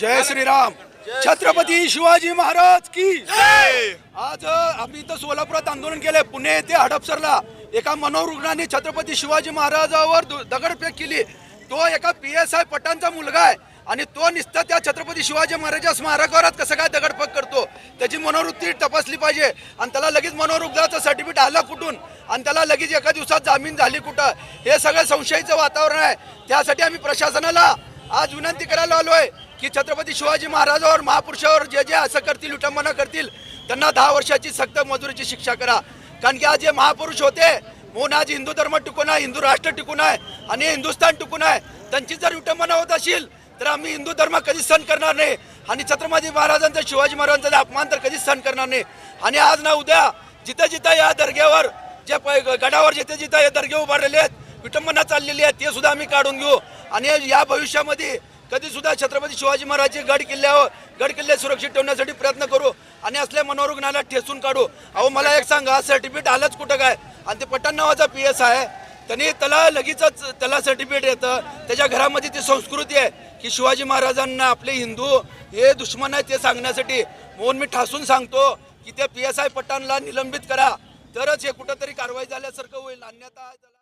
जय श्रीराम. छत्रपती शिवाजी महाराज की आज आम्ही इथं सोलापुरात आंदोलन केलंय. पुणे येथे हडपसरला. एका मनोरुग्णाने छत्रपती शिवाजी महाराजावर दगडफेक केली. तो एका पी एस आय पटांचा मुलगा आहे. आणि तो निसता त्या छत्रपती शिवाजी महाराजा स्मारकावरच कसं काय दगडफेक करतो? मनोवृत्ती तपासली पाहिजे. आणि त्याला लगेच मनोरुग्णाचं सर्टिफिकेट आलं कुठून? आणि त्याला लगेच एका दिवसात जामीन झाली कुठं? हे सगळं संशयाचं वातावरण आहे. त्यासाठी आम्ही प्रशासनाला आज विनंती करायला आलो आहे की छत्रपती शिवाजी महाराजावर महापुरुषावर जे जे असं करतील विटंबना करतील त्यांना दहा वर्षाची सक्त मजुरीची शिक्षा करा. कारण की आज जे महापुरुष होते म्हणून आज हिंदू धर्म टिकून आहे हिंदू राष्ट्र टिकून आहे आणि हिंदुस्थान टिकून आहे. त्यांची जर विटंबना होत असेल तर आम्ही हिंदू धर्म कधीच सहन करणार नाही. आणि छत्रपती महाराजांचा शिवाजी महाराजांचा अपमान तर कधीच सहन करणार नाही. आणि आज ना उद्या जिथं जिथं या दर्ग्यावर जे प- गडावर जिथे जिथं हे दर्गे उभारलेले आहेत विटंबना चाललेली आहे ते सुद्धा आम्ही काढून घेऊ. आणि या भविष्यामध्ये कधी सुद्धा छत्रपती शिवाजी महाराजचे गड किल्ल्यावर गड किल्ले सुरक्षित ठेवण्यासाठी प्रयत्न करू आणि असल्या मनोरुग्णाला ठेचून काढू. अहो मला एक सांगा सर्टिफिकेट आलंच कुठं काय? आणि ते पठाण नावाचा पी एस आहे. त्यांनी त्याला लगेचच त्याला सर्टिफिकेट येतं. त्याच्या घरामध्ये ती संस्कृती आहे की शिवाजी महाराजांना आपले हिंदू हे दुश्मन आहे ते सांगण्यासाठी. म्हणून मी ठासून सांगतो की त्या पी एस आय पठाणला निलंबित करा. तरच हे कुठंतरी कारवाई झाल्यासारखं होईल. अन्यथा त्याला